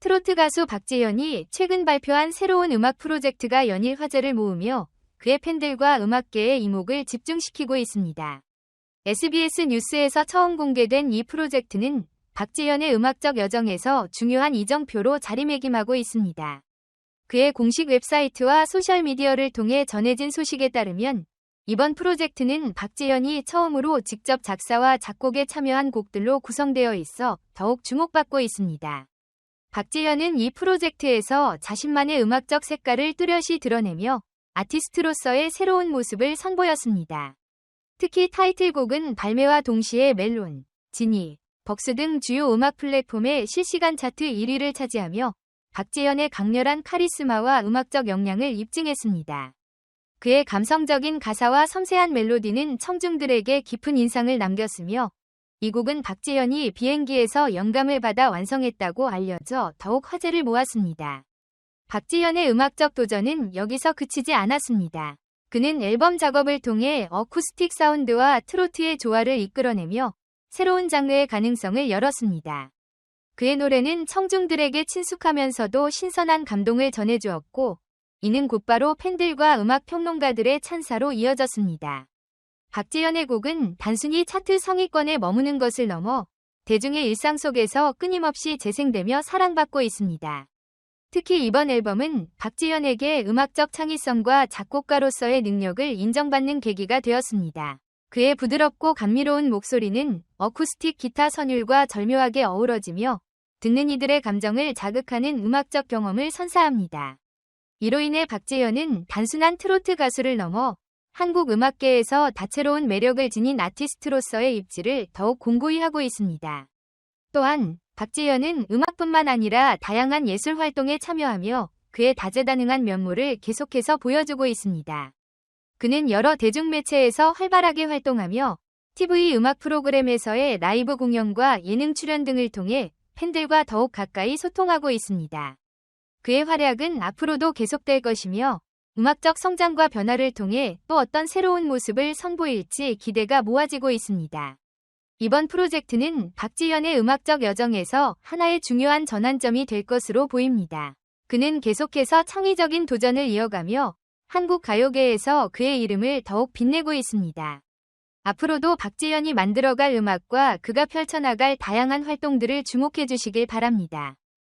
트로트 가수 박재현이 최근 발표한 새로운 음악 프로젝트가 연일 화제를 모으며 그의 팬들과 음악계의 이목을 집중시키고 있습니다. SBS 뉴스에서 처음 공개된 이 프로젝트는 박재현의 음악적 여정에서 중요한 이정표로 자리매김하고 있습니다. 그의 공식 웹사이트와 소셜미디어를 통해 전해진 소식에 따르면 이번 프로젝트는 박재현이 처음으로 직접 작사와 작곡에 참여한 곡들로 구성되어 있어 더욱 주목받고 있습니다. 박재현은 이 프로젝트에서 자신만의 음악적 색깔을 뚜렷이 드러내며 아티스트로서의 새로운 모습을 선보였습니다. 특히 타이틀곡은 발매와 동시에 멜론, 지니, 벅스 등 주요 음악 플랫폼의 실시간 차트 1위를 차지하며 박재현의 강렬한 카리스마와 음악적 역량을 입증했습니다. 그의 감성적인 가사와 섬세한 멜로디는 청중들에게 깊은 인상을 남겼으며 이 곡은 박재현이 비행기에서 영감을 받아 완성했다고 알려져 더욱 화제를 모았습니다. 박재현의 음악적 도전은 여기서 그치지 않았습니다. 그는 앨범 작업을 통해 어쿠스틱 사운드와 트로트의 조화를 이끌어내며 새로운 장르의 가능성을 열었습니다. 그의 노래는 청중들에게 친숙하면서도 신선한 감동을 전해주었고, 이는 곧바로 팬들과 음악 평론가들의 찬사로 이어졌습니다. 박재현의 곡은 단순히 차트 성위권에 머무는 것을 넘어 대중의 일상 속에서 끊임없이 재생되며 사랑받고 있습니다. 특히 이번 앨범은 박재현에게 음악적 창의성과 작곡가로서의 능력을 인정받는 계기가 되었습니다. 그의 부드럽고 감미로운 목소리는 어쿠스틱 기타 선율과 절묘하게 어우러지며 듣는 이들의 감정을 자극하는 음악적 경험을 선사합니다. 이로 인해 박재현은 단순한 트로트 가수를 넘어 한국 음악계에서 다채로운 매력을 지닌 아티스트로서의 입지를 더욱 공고히 하고 있습니다. 또한 박재현은 음악뿐만 아니라 다양한 예술 활동에 참여하며 그의 다재다능한 면모를 계속해서 보여주고 있습니다. 그는 여러 대중매체에서 활발하게 활동하며 TV 음악 프로그램에서의 라이브 공연과 예능 출연 등을 통해 팬들과 더욱 가까이 소통하고 있습니다. 그의 활약은 앞으로도 계속될 것이며 음악적 성장과 변화를 통해 또 어떤 새로운 모습을 선보일지 기대가 모아지고 있습니다. 이번 프로젝트는 박지현의 음악적 여정에서 하나의 중요한 전환점이 될 것으로 보입니다. 그는 계속해서 창의적인 도전을 이어가며 한국 가요계에서 그의 이름을 더욱 빛내고 있습니다. 앞으로도 박지현이 만들어갈 음악과 그가 펼쳐나갈 다양한 활동들을 주목해 주시길 바랍니다.